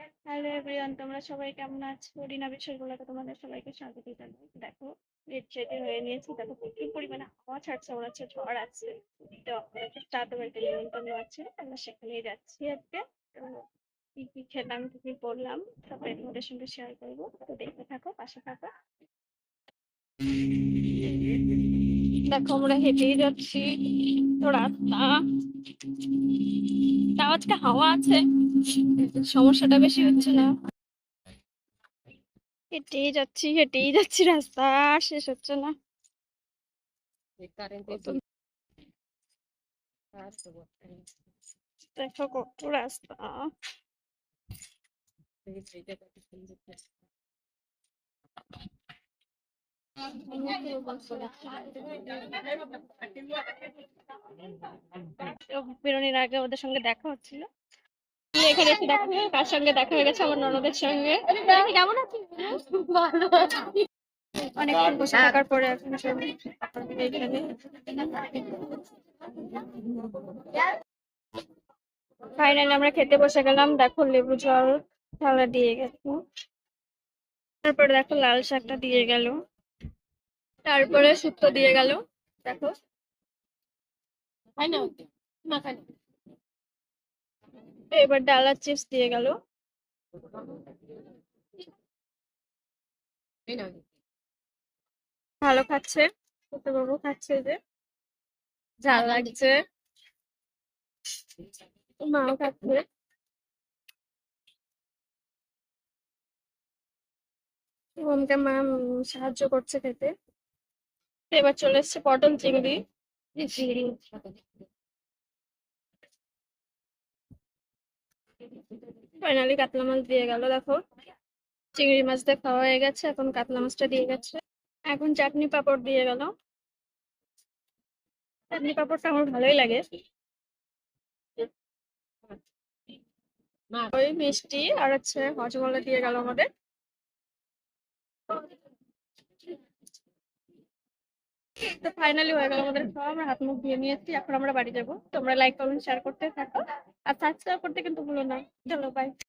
Hello everyone তোমরা সবাই কেমন আছো? রিনা বিষয়গুলোকে তোমাদের সবাইকে স্বাগত জানাই। দেখো রেড রেডি হয়ে নিয়েছি। দেখো, প্রচুর পরিমাণে হাওয়া ছাড়ছে মনে ঝড় আছে। তো স্টার্ট বাড়িতে নিমন্ত্রণ আছে, আমরা সেখানেই যাচ্ছি আজকে। কি কি খেলাম, কি কি করলাম তারপরে তোমাদের সঙ্গে শেয়ার করব। তো দেখতে থাকো, পাশে থাকো। দেখো, আমরা হেঁটেই যাচ্ছি। তো রাস্তা। তাও আজকে হাওয়া আছে। সমস্যাটা বেশি হচ্ছে না। হেঁটেই যাচ্ছি হেঁটেই যাচ্ছি রাস্তা শেষ হচ্ছে না। দেখো কত রাস্তা। বেরোনোর আগে ওদের সঙ্গে দেখা হচ্ছিল। এখানে এসে দেখা হয়ে কার সঙ্গে দেখা হয়ে গেছে? আমার ননদের সঙ্গে। কেমন আছিস ভালো অনেকক্ষণ বসে থাকার পরে এখন ফাইনালি আমরা খেতে বসে গেলাম। দেখো লেবু জল থালা দিয়ে গেছে। তারপরে দেখো লাল শাকটা দিয়ে গেল। তারপরে শুক্তো দিয়ে গেল। দেখো। এবার ডালার চিপস দিয়ে গেল। ভালো খাচ্ছে বাবু খাচ্ছে যে। ঝাল লাগছে। মাও খাচ্ছে। ওমকে মা সাহায্য করছে খেতে। এবার চলে এসছে পটল চিংড়ি। ফাইনালি কাতলা মাছ দিয়ে গেল, দেখো। চিংড়ি মাছটা খাওয়া হয়ে গেছে, এখন কাতলা মাছটা দিয়ে গেছে। এখন চাটনি পাপড় দিয়ে গেল। চাটনি পাপড়টা আমার ভালোই লাগে। ওই মিষ্টি আর হচ্ছে হজমলা দিয়ে গেল আমাদের। তো ফাইনালি হয়ে গেল আমাদের সব আমরা হাত মুখ ধুয়ে নিয়েছি, এখন আমরা বাড়ি যাব। তোমরা লাইক কমেন্ট শেয়ার করতে থাকো। আর সাবস্ক্রাইব করতে কিন্তু ভুলো না। চলো বাই